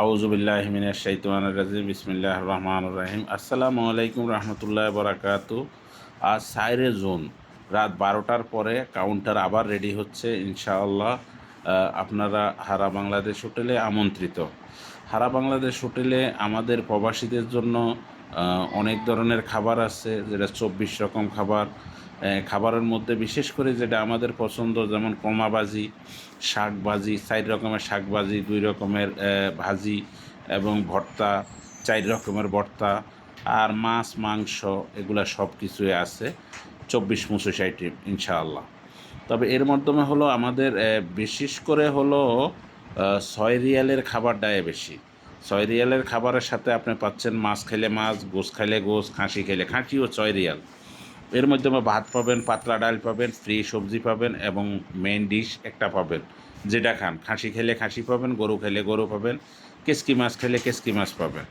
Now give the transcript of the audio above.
আউজুবিল্লাহ মিনাশ শাইতানির রাজিম বিসমিল্লাহ রহমান রাহিম। আসসালামু আলাইকুম রহমতুল্লাহ বরাকাতু। আজ সাইরে জোন, রাত বারোটার পরে কাউন্টার আবার রেডি হচ্ছে ইনশাআল্লাহ। আপনারা হারা বাংলাদেশ হোটেলে আমন্ত্রিত। হারা বাংলাদেশ হোটেলে আমাদের প্রবাসীদের জন্য অনেক ধরনের খাবার আছে, যেটা চব্বিশ রকম খাবার। খাবারের মধ্যে বিশেষ করে যেটা আমাদের পছন্দ, যেমন কমাবাজি, শাকবাজি, চার রকমের শাকবাজি, দুই রকমের ভাজি এবং ভর্তা, চার রকমের ভর্তা আর মাছ, মাংস এগুলা সব কিছুই আছে চব্বিশ পঁচিশ আইটেম ইনশাআল্লাহ। তবে এর মাধ্যমে হলো আমাদের বিশেষ করে হলো ছয় রিয়ালের খাবারটাই বেশি। ছয় রিয়ালের খাবারের সাথে আপনি পাচ্ছেন মাছ খেলে মাছ গোস খেলে গোস খাসি খেলে খাসিও ছয় রিয়াল। এর মধ্যে মাধ্যমে ভাত পাবেন, পাতলা ডাল পাবেন ফ্রি সবজি পাবেন এবং মেন ডিশ একটা পাবেন, যেটা খান। খাসি খেলে খাসি পাবেন, গরু খেলে গরু পাবেন কেসকি মাছ খেলে কেসকি মাছ পাবেন।